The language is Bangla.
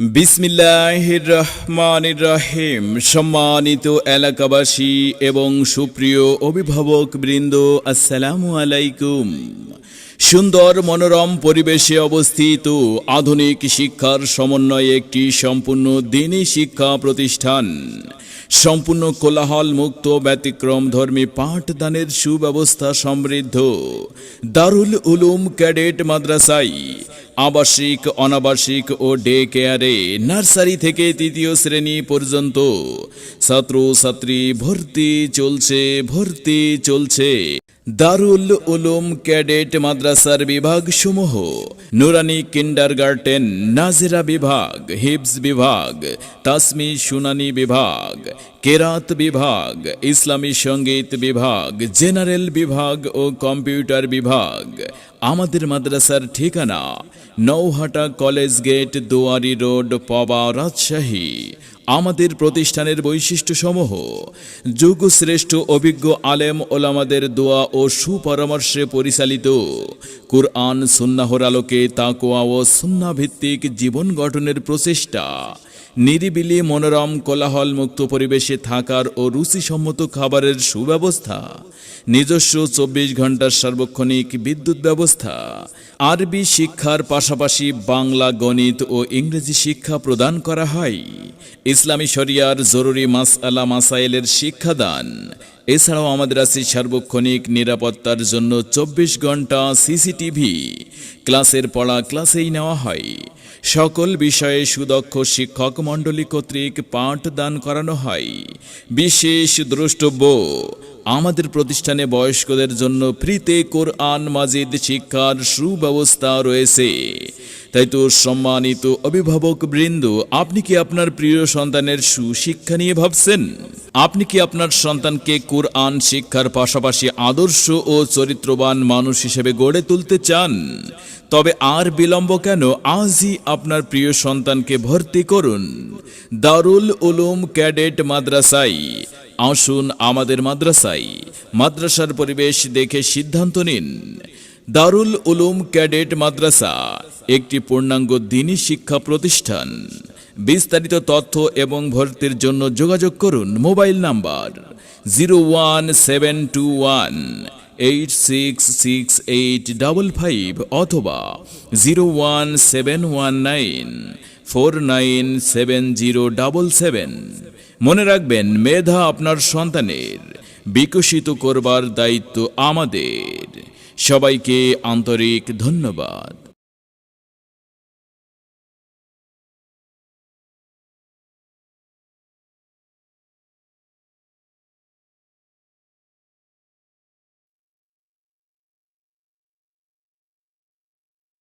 বিসমিল্লাহির রহমানির রহিম সম্মানিত এলাকাবাসী এবং সুপ্রিয় অভিভাবক বৃন্দ, আসসালামু আলাইকুম। সুন্দর মনোরম পরিবেশে অবস্থিত আধুনিক শিক্ষার সমন্বয়ে একটি সম্পূর্ণ দিনী শিক্ষা প্রতিষ্ঠান। সম্পূর্ণ কোলাহল মুক্ত ব্যতিক্রম ধর্মী পাঠদানের সুব্যবস্থা সমৃদ্ধ। দারুল উলুম ক্যাডেট মাদ্রাসাই আবাসিক, অনাবাসিক ও ডে কেয়ারে নার্সারি থেকে তৃতীয় শ্রেণি পর্যন্ত ছাত্র ছাত্রী ভর্তি চলছে ভর্তি চলছে। দারুল উলুম ক্যাডেট মাদ্রাসার বিভাগ সমূহ নুরানি কিন্ডার গার্টেন নাজেরা বিভাগ হিবস বিভাগ, তাসমি শুনানি বিভাগ, কেরাত বিভাগ, ইসলামী সংগীত বিভাগ, জেনারেল বিভাগ ও কম্পিউটার বিভাগ। আমাদের মাদ্রাসার ঠিকানা Nowhata college gate Duari road Paba Rajshahi. আমাদের প্রতিষ্ঠানের বৈশিষ্ট্যসমূহ। যুগশ্রেষ্ঠ অভিজ্ঞ আলেম ওলামাদের দোয়া ও সুপরামর্শে পরিচালিত কুরআন সুন্নাহর আলোকে তাকোয়া ও সুন্নাভিত্তিক জীবন গঠনের প্রচেষ্টা। নিরিবিলি, মনোরম কোলাহল মুক্ত পরিবেশে থাকার ও রুচিসম্মত খাবারের সুব্যবস্থা। নিজস্ব চব্বিশ ঘণ্টার সার্বক্ষণিক বিদ্যুৎ ব্যবস্থা। আরবি শিক্ষার পাশাপাশি বাংলা, গণিত ও ইংরেজি শিক্ষা প্রদান করা হয়। ইসলামী শরিয়ার জরুরি মাসআলা মাসাইলের শিক্ষাদান। এছাড়াও আমাদের আছে সার্বক্ষণিক নিরাপত্তার জন্য চব্বিশ ঘণ্টা সিসিটিভি। ক্লাসের পড়া ক্লাসেই নেওয়া হয়। সকল বিষয়ে সুদক্ষ শিক্ষক মণ্ডলী কর্তৃক পাঠদান করানো হয়। বিশেষ দ্রষ্টব্য, আমাদের প্রতিষ্ঠানে বয়স্কদের জন্য ফ্রিতে কোরআন, মাজিদ শিক্ষার সুব্যবস্থা রয়েছে। তাই তো সম্মানিত অভিভাবক বৃন্দ, আপনি কি আপনার প্রিয় সন্তানের সুশিক্ষা নিয়ে ভাবছেন? আপনি কি আপনার সন্তানকে কোরআন শিক্ষার পাশাপাশি আদর্শ ও চরিত্রবান মানুষ হিসেবে গড়ে তুলতে চান? তবে আর বিলম্ব কেন আজই আপনার প্রিয় সন্তানকে ভর্তি করুন। দারুল উলুম ক্যাডেট মাদ্রাসাই আসুন আমাদের মাদ্রাসায়। মাদ্রাসার পরিবেশ দেখে সিদ্ধান্ত নিন। দারুল উলুম ক্যাডেট মাদ্রাসা, একটি পূর্ণাঙ্গ দিনী শিক্ষা প্রতিষ্ঠান। বিস্তারিত তথ্য এবং ভর্তির জন্য যোগাযোগ করুন mobile number zero one seven two one eight six six eight double five অথবা zero one seven one nine four nine seven zero double seven মনে রাখবেন, মেধা আপনার সন্তানের, বিকশিত করবার দায়িত্ব আমাদের। সবাইকে আন্তরিক ধন্যবাদ।